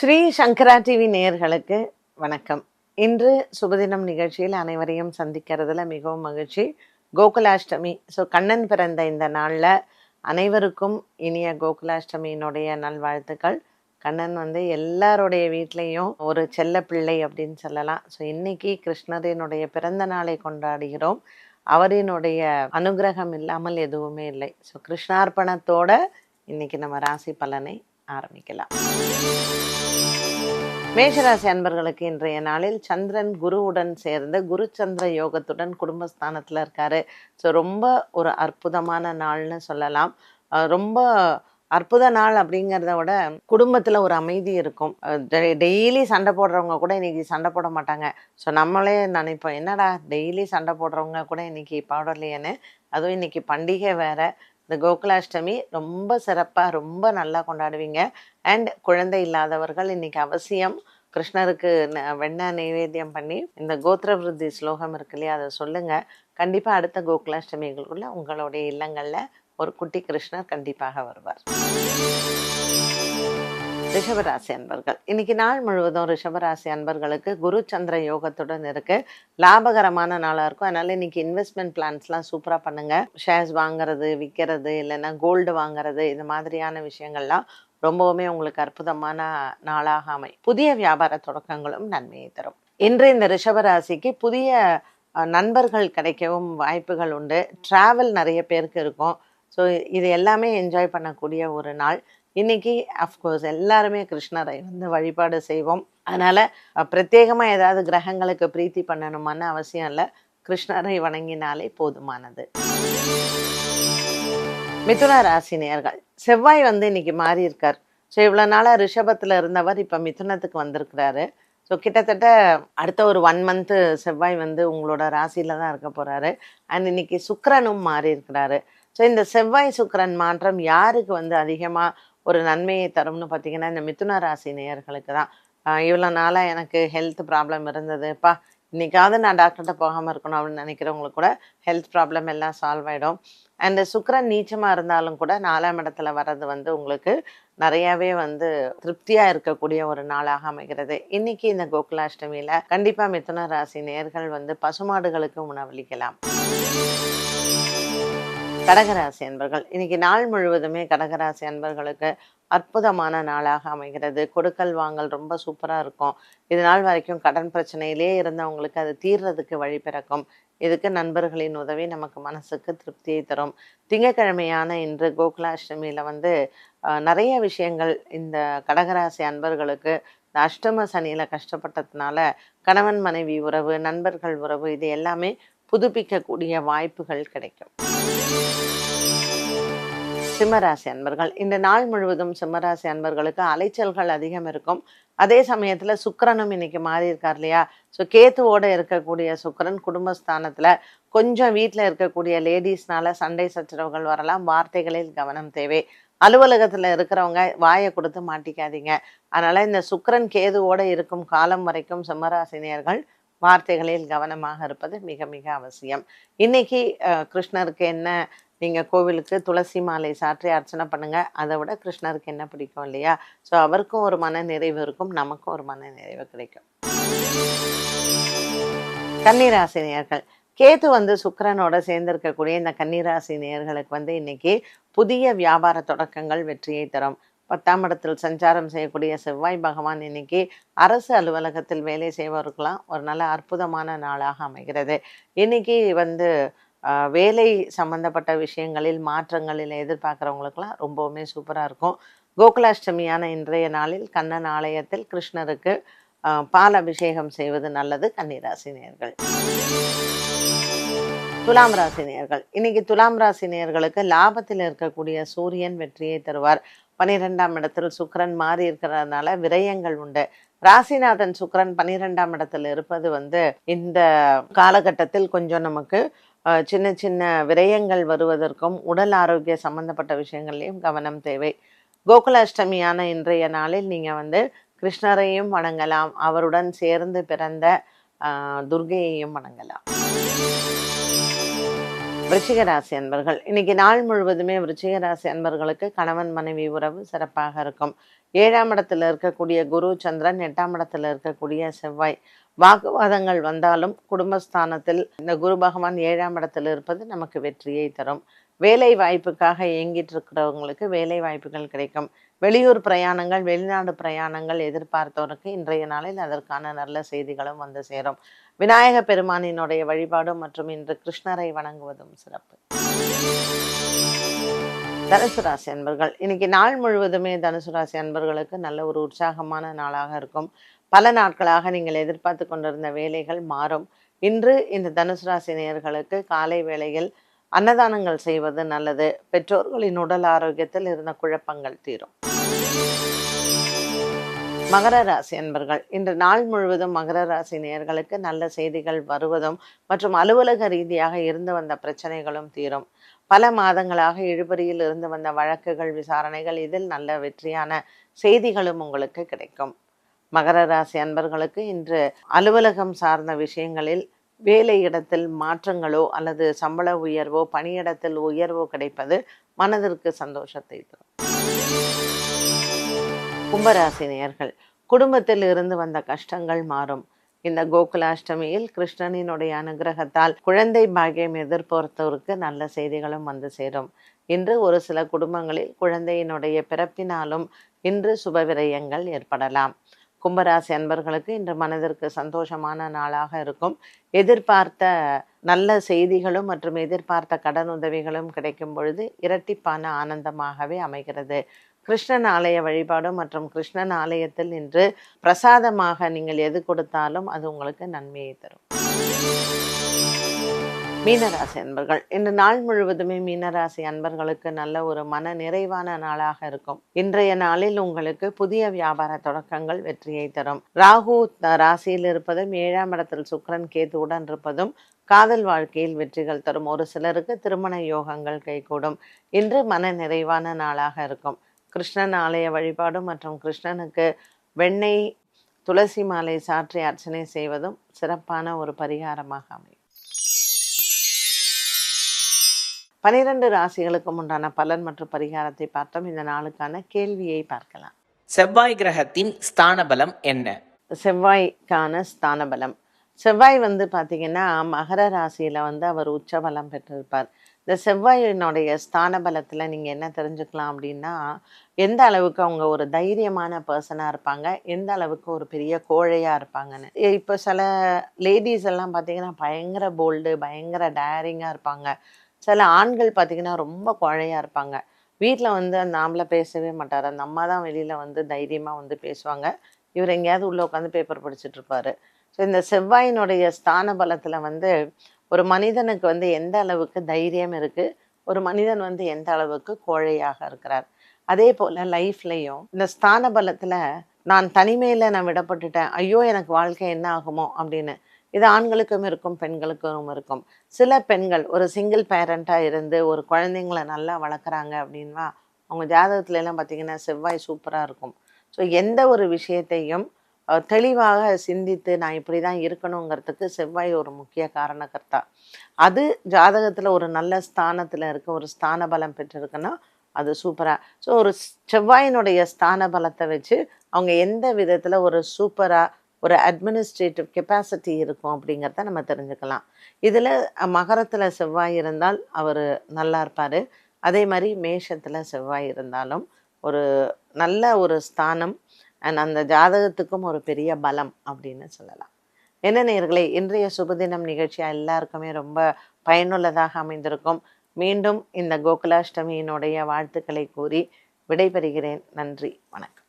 ஸ்ரீ சங்கரா TV நேயர்களுக்கு வணக்கம். இன்று சுபதினம் நிகழ்ச்சியில் அனைவரையும் சந்திக்கிறதுல மிகவும் மகிழ்ச்சி. கோகுலாஷ்டமி ஸோ கண்ணன் பிறந்த இந்த நாளில் அனைவருக்கும் இனிய கோகுலாஷ்டமியினுடைய நல்வாழ்த்துக்கள். கண்ணன் வந்து எல்லாருடைய வீட்லேயும் ஒரு செல்ல பிள்ளை அப்படின்னு சொல்லலாம். ஸோ இன்னைக்கு கிருஷ்ணரினுடைய பிறந்த நாளை கொண்டாடுகிறோம். அவரினுடைய அனுகிரகம் இல்லாமல் எதுவுமே இல்லை. ஸோ கிருஷ்ணார்ப்பணத்தோட இன்னைக்கு நம்ம ராசி பலனை ஆரம்பிக்கலாம். மேஷராசி அன்பர்களுக்கு இன்றைய நாளில் சந்திரன் குருவுடன் சேர்ந்து குரு சந்திர யோகத்துடன் குடும்பஸ்தானத்தில் இருக்காரு. ஸோ ரொம்ப ஒரு அற்புதமான நாள்னு சொல்லலாம். ரொம்ப அற்புத நாள் அப்படிங்கிறத விட குடும்பத்தில் ஒரு அமைதி இருக்கும். டெய்லி சண்டை போடுறவங்க கூட இன்னைக்கு சண்டை போட மாட்டாங்க. ஸோ நம்மளே நினைப்போம் என்னடா டெய்லி சண்டை போடுறவங்க கூட இன்னைக்கு போடலையேன்னு அதுவும் இன்னைக்கு பண்டிகை வேறு. இந்த கோகுலாஷ்டமி ரொம்ப சிறப்பாக ரொம்ப நல்லா கொண்டாடுவீங்க. அண்ட் குழந்தை இல்லாதவர்கள் இன்னைக்கு அவசியம் கிருஷ்ணருக்கு ந- வெண்ணெய் நைவேத்தியம் பண்ணி இந்த கோத்திர விருத்தி ஸ்லோகம் இருக்கு இல்லையா அதை சொல்லுங்க. கண்டிப்பாக அடுத்த கோகுலாஷ்டமிகளுக்குள்ள உங்களுடைய இல்லங்களில் ஒரு குட்டி கிருஷ்ணர் கண்டிப்பாக வருவார். ரிஷபராசி அன்பர்கள். இன்னைக்கு நாள் முழுவதும் ரிஷபராசி அன்பர்களுக்கு குரு சந்திர யோகத்துடன் இருக்கு. லாபகரமான நாளா இருக்கும். அதனால இன்னைக்கு இன்வெஸ்ட்மெண்ட் பிளான்ஸ்லாம் சூப்பரா பண்ணுங்க. ஷேர்ஸ் வாங்குறது விற்கிறது இல்லைன்னா கோல்டு வாங்குறது இந்த மாதிரியான விஷயங்கள்லாம் ரொம்பவுமே உங்களுக்கு அற்புதமான நாளாக அமை புதிய வியாபார தொடக்கங்களும் நன்மையை தரும். இன்று இந்த ரிஷபராசிக்கு புதிய நண்பர்கள் கிடைக்கவும் வாய்ப்புகள் உண்டு. டிராவல் நிறைய பேருக்கு இருக்கும். ஸோ இது எல்லாமே என்ஜாய் பண்ணக்கூடிய ஒரு நாள். இன்னைக்கு அஃப்கோர்ஸ் எல்லாருமே கிருஷ்ணரை வந்து வழிபாடு செய்வோம். அதனால பிரத்யேகமாக ஏதாவது கிரகங்களுக்கு பிரீத்தி பண்ணணுமான்னு அவசியம் இல்லை. கிருஷ்ணரை வணங்கினாலே போதுமானது. மிதுன ராசி நேயர்கள் செவ்வாய் வந்து இன்னைக்கு மாறி இருக்கார். ஸோ இவ்வளோ நாளாக ரிஷபத்தில் இருந்தவர் இப்போ மிதுனத்துக்கு வந்திருக்கிறாரு. ஸோ கிட்டத்தட்ட அடுத்த ஒரு ஒன் மந்த்து செவ்வாய் வந்து உங்களோட ராசியில் தான் இருக்க போகிறாரு அண்ட் இன்னைக்கு சுக்கரனும் மாறி இருக்கிறாரு. ஸோ இந்த செவ்வாய் சுக்கரன் மாற்றம் யாருக்கு வந்து அதிகமாக ஒரு நன்மையை தரும்னு பார்த்தீங்கன்னா இந்த மிதுன ராசி நேயர்களுக்கு தான். இவ்வளோ நாளாக எனக்கு ஹெல்த் ப்ராப்ளம் இருந்ததுப்பா இன்றைக்காவது நான் டாக்டர்கிட்ட போகாமல் இருக்கணும் அப்படின்னு நினைக்கிறவங்களுக்கு கூட ஹெல்த் ப்ராப்ளம் எல்லாம் சால்வ் ஆகிடும் அண்ட் சுக்கிரன் நீச்சமாக இருந்தாலும் கூட நாலாம் இடத்துல வர்றது வந்து உங்களுக்கு நிறையாவே வந்து திருப்தியாக இருக்கக்கூடிய ஒரு நாளாக அமைகிறது. இன்னைக்கு இந்த கோகுலாஷ்டமியில் கண்டிப்பாக மிதுன ராசி நேர்கள் வந்து பசுமாடுகளுக்கு உணவளிக்கலாம். கடகராசி அன்பர்கள். இன்னைக்கு நாள் முழுவதுமே கடகராசி அன்பர்களுக்கு அற்புதமான நாளாக அமைகிறது. கொடுக்கல் வாங்கல் ரொம்ப சூப்பராக இருக்கும். இது நாள் வரைக்கும் கடன் பிரச்சனையிலே இருந்தவங்களுக்கு அது தீர்றதுக்கு வழி பிறக்கும். இதுக்கு நண்பர்களின் உதவி நமக்கு மனசுக்கு திருப்தியை தரும். திங்கக்கிழமையான இன்று கோகுலாஷ்டமியில் வந்து நிறைய விஷயங்கள் இந்த கடகராசி அன்பர்களுக்கு இந்த அஷ்டம சனியில் கஷ்டப்பட்டதுனால கணவன் மனைவி உறவு நண்பர்கள் உறவு இது எல்லாமே புதுப்பிக்கக்கூடிய வாய்ப்புகள் கிடைக்கும். சிம்மராசி அன்பர்கள் இந்த நாள் முழுவதும் சிம்மராசி அன்பர்களுக்கு அலைச்சல்கள் அதிகம் இருக்கும். அதே சமயத்தில் சுக்கரனும் இன்னைக்கு மாறி இருக்கார் இல்லையா? ஸோ கேத்துவோடு இருக்கக்கூடிய சுக்கரன் குடும்பஸ்தானத்தில் கொஞ்சம் வீட்டில் இருக்கக்கூடிய லேடிஸ்னால சண்டை சச்சரவுகள் வரலாம். வார்த்தைகளில் கவனம் தேவை. அலுவலகத்தில் இருக்கிறவங்க வாயை கொடுத்து மாட்டிக்காதீங்க. அதனால் இந்த சுக்கரன் கேதுவோடு இருக்கும் காலம் வரைக்கும் சிம்மராசினியர்கள் வார்த்தைகளில் கவனமாக இருப்பது மிக மிக அவசியம். இன்னைக்கு கிருஷ்ணருக்கு என்ன நீங்க கோவிலுக்கு துளசி மாலை சாற்றி அர்ச்சனை பண்ணுங்க அதை விட கிருஷ்ணருக்கு என்ன பிடிக்கும் இல்லையா? ஸோ அவருக்கும் ஒரு மன நிறைவு இருக்கும் நமக்கும் ஒரு மன நிறைவு கிடைக்கும். கன்னிராசி நேயர்கள் கேது வந்து சுக்கிரனோட சேர்ந்து இருக்கக்கூடிய இந்த கன்னிராசி நேர்களுக்கு வந்து இன்னைக்கு புதிய வியாபார தொடக்கங்கள் வெற்றியை தரும். பத்தாம் இடத்தில் சஞ்சாரம் செய்யக்கூடிய செவ்வாய் பகவான் இன்னைக்கு அரசு அலுவலகத்தில் வேலை செய்வவருக்கெல்லாம் ஒரு நல்ல அற்புதமான நாளாக அமைகிறது. இன்னைக்கு வந்து வேலை சம்பந்தப்பட்ட விஷயங்களில் மாற்றங்களில் எதிர்பார்க்குறவங்களுக்கெல்லாம் ரொம்பவுமே சூப்பராக இருக்கும். கோகுலாஷ்டமியான இன்றைய நாளில் கண்ணன் ஆலயத்தில் கிருஷ்ணருக்கு பால் அபிஷேகம் செய்வது நல்லது. கன்னிராசி துலாம் ராசினியர்கள். இன்னைக்கு துலாம் ராசினியர்களுக்கு லாபத்தில் இருக்கக்கூடிய சூரியன் வெற்றியை தருவார். பனிரெண்டாம் இடத்தில் சுக்கரன் மாறி இருக்கிறதுனால விரயங்கள் உண்டு. ராசிநாதன் சுக்கரன் பனிரெண்டாம் இடத்துல இருப்பது வந்து இந்த காலகட்டத்தில் கொஞ்சம் நமக்கு சின்ன சின்ன விரயங்கள் வருவதற்கும் உடல் ஆரோக்கிய சம்பந்தப்பட்ட விஷயங்கள்லையும் கவனம் தேவை. கோகுலாஷ்டமியான இன்றைய நாளில் நீங்கள் வந்து கிருஷ்ணரையும் வணங்கலாம். அவருடன் சேர்ந்து பிறந்த துர்கையையும் வணங்கலாம். விருச்சிக ராசி அன்பர்கள். இன்னைக்கு நாள் முழுவதுமே விருச்சிகராசி அன்பர்களுக்கு கணவன் மனைவி உறவு சிறப்பாக இருக்கும். ஏழாம் இடத்துல இருக்கக்கூடிய குரு சந்திரன் எட்டாம் இடத்துல இருக்கக்கூடிய செவ்வாய். வாக்குவாதங்கள் வந்தாலும் குடும்பஸ்தானத்தில் இந்த குரு பகவான் ஏழாம் இடத்துல இருப்பது நமக்கு வெற்றியை தரும். வேலை வாய்ப்புக்காக இயங்கிட்டு இருக்கிறவங்களுக்கு வேலை வாய்ப்புகள் கிடைக்கும். வெளியூர் பிரயாணங்கள் வெளிநாடு பிரயாணங்கள் எதிர்பார்த்தவருக்கு இன்றைய நாளில் அதற்கான நல்ல செய்திகளும் வந்து சேரும். விநாயக பெருமானினுடைய வழிபாடும் மற்றும் இன்று கிருஷ்ணரை வணங்குவதும் சிறப்பு. தனுசு ராசி அன்பர்கள் இன்னைக்கு நாள் முழுவதுமே தனுசு ராசி அன்பர்களுக்கு நல்ல ஒரு உற்சாகமான நாளாக இருக்கும். பல நாட்களாக நீங்கள் எதிர்பார்த்து கொண்டிருந்த வேலைகள் மாறும். இன்று இந்த தனுசு ராசி நேயர்களுக்கு காலை வேளையில் அன்னதானங்கள் செய்வது நல்லது. பெற்றோர்களின் உடல் ஆரோக்கியத்தில் இருந்த குழப்பங்கள் தீரும். மகர ராசி அன்பர்கள் இன்று நாள் முழுவதும் மகர ராசி நேர்களுக்கு நல்ல செய்திகள் வருவதும் மற்றும் அலுவலக ரீதியாக இருந்து வந்த பிரச்சனைகளும் தீரும். பல மாதங்களாக இழுபறியில் இருந்து வந்த வழக்குகள் விசாரணைகள் இதில் நல்ல வெற்றியான செய்திகளும் உங்களுக்கு கிடைக்கும். மகர ராசி அன்பர்களுக்கு இன்று அலுவலகம் சார்ந்த விஷயங்களில் வேலை இடத்தில் மாற்றங்களோ அல்லது சம்பள உயர்வோ பணியிடத்தில் உயர்வோ கிடைப்பது மனதிற்கு சந்தோஷத்தை தரும். கும்பராசினியர்கள் குடும்பத்தில் இருந்து வந்த கஷ்டங்கள் மாறும். இந்த கோகுலாஷ்டமியில் கிருஷ்ணனினுடைய அனுகிரகத்தால் குழந்தை பாக்கியம் எதிர்பார்த்தோருக்கு நல்ல செய்திகளும் வந்து சேரும். இன்று ஒரு சில குடும்பங்களில் குழந்தையினுடைய பிறப்பினாலும் இன்று சுபவிரயங்கள் ஏற்படலாம். கும்பராசி அன்பர்களுக்கு இன்று மனதிற்கு சந்தோஷமான நாளாக இருக்கும். எதிர்பார்த்த நல்ல செய்திகளும் மற்றும் எதிர்பார்த்த கடன் உதவிகளும் கிடைக்கும் பொழுது இரட்டிப்பான ஆனந்தமாகவே அமைகிறது. கிருஷ்ணன் ஆலய வழிபாடு மற்றும் கிருஷ்ணன் ஆலயத்தில் இன்று பிரசாதமாக நீங்கள் எது கொடுத்தாலும் அது உங்களுக்கு நன்மையை தரும். மீனராசி அன்பர்கள். இந்த நாள் முழுவதுமே மீனராசி அன்பர்களுக்கு நல்ல ஒரு மன நிறைவான நாளாக இருக்கும். இன்றைய நாளில் உங்களுக்கு புதிய வியாபார தொடக்கங்கள் வெற்றியை தரும். ராகு ராசியில் இருப்பதும் ஏழாம் இடத்தில் சுக்கரன் கேதுவுடன் இருப்பதும் காதல் வாழ்க்கையில் வெற்றிகள் தரும். ஒரு சிலருக்கு திருமண யோகங்கள் கைகூடும். இன்று மன நிறைவான நாளாக இருக்கும். கிருஷ்ணன் ஆலய வழிபாடு மற்றும் கிருஷ்ணனுக்கு வெண்ணெய் துளசி மாலை சாற்றி அர்ச்சனை செய்வதும் சிறப்பான ஒரு பரிகாரமாக அமையும். பனிரெண்டு ராசிகளுக்கும் உண்டான பலன் மற்றும் பரிகாரத்தை பார்த்தோம். இந்த நாளுக்கான கேள்வியை பார்க்கலாம். செவ்வாய் கிரகத்தின் ஸ்தான பலம் என்ன? செவ்வாய்க்கான ஸ்தான பலம் செவ்வாய் வந்து பார்த்தீங்கன்னா மகர ராசியில் வந்து அவர் உச்சபலம் பெற்றிருப்பார். இந்த செவ்வாயினுடைய ஸ்தான பலத்தில் நீங்கள் என்ன தெரிஞ்சுக்கலாம் அப்படின்னா எந்த அளவுக்கு அவங்க ஒரு தைரியமான பர்சனாக இருப்பாங்க எந்த அளவுக்கு ஒரு பெரிய கோழையாக இருப்பாங்கன்னு. இப்போ சில லேடிஸ் எல்லாம் பார்த்தீங்கன்னா பயங்கர போல்டு பயங்கர டயரிங்காக இருப்பாங்க. சில ஆண்கள் பார்த்தீங்கன்னா ரொம்ப குழையாக இருப்பாங்க. வீட்டில் வந்து அந்த ஆம்பளை பேசவே மாட்டார். அந்த அம்மா தான் வெளியில் வந்து தைரியமாக வந்து பேசுவாங்க. இவர் எங்கேயாவது உள்ளே உட்காந்து பேப்பர் படிச்சிட்டுருப்பாரு ஸோ இந்த செவ்வாயினுடைய ஸ்தான பலத்தில் வந்து ஒரு மனிதனுக்கு வந்து எந்த அளவுக்கு தைரியம் இருக்குது ஒரு மனிதன் வந்து எந்த அளவுக்கு கோழையாக இருக்கிறார்? அதே போல் லைஃப்லையும் இந்த ஸ்தான பலத்தில் நான் தனிமையில் நான் விடப்பட்டுட்டேன். ஐயோ எனக்கு வாழ்க்கை என்ன ஆகுமோ அப்படின்னு இது ஆண்களுக்கும் இருக்கும் பெண்களுக்கும் இருக்கும். சில பெண்கள் ஒரு சிங்கிள் பேரண்ட்டாக இருந்து ஒரு குழந்தைங்கள நல்லா வளர்க்குறாங்க அப்படின்னா அவங்க ஜாதகத்துல எல்லாம் செவ்வாய் சூப்பராக இருக்கும். ஸோ எந்த ஒரு விஷயத்தையும் தெளிவாக சிந்தித்து நான் இப்படி தான் இருக்கணுங்கிறதுக்கு செவ்வாய் ஒரு முக்கிய காரணக்கர்த்தா அது ஜாதகத்தில் ஒரு நல்ல ஸ்தானத்தில் இருக்க ஒரு ஸ்தான பலம் பெற்றிருக்குன்னா அது சூப்பராக ஸோ ஒரு செவ்வாயினுடைய ஸ்தான பலத்தை வச்சு அவங்க எந்த விதத்தில் ஒரு சூப்பராக ஒரு அட்மினிஸ்ட்ரேட்டிவ் கெப்பாசிட்டி இருக்கும் அப்படிங்கிறத நம்ம தெரிஞ்சுக்கலாம். இதில் மகரத்தில் செவ்வாய் இருந்தால் அவர் நல்லா இருப்பார். அதே மாதிரி மேஷத்தில் செவ்வாய் இருந்தாலும் ஒரு நல்ல ஒரு ஸ்தானம் அண்ட் அந்த ஜாதகத்துக்கும் ஒரு பெரிய பலம் அப்படின்னு சொல்லலாம். என்ன நேர்களே இன்றைய சுபதினம் நிகழ்ச்சியாக எல்லாருக்குமே ரொம்ப பயனுள்ளதாக அமைந்திருக்கும். மீண்டும் இந்த கோகுலாஷ்டமியினுடைய வாழ்த்துக்களை கூறி விடைபெறுகிறேன். நன்றி வணக்கம்.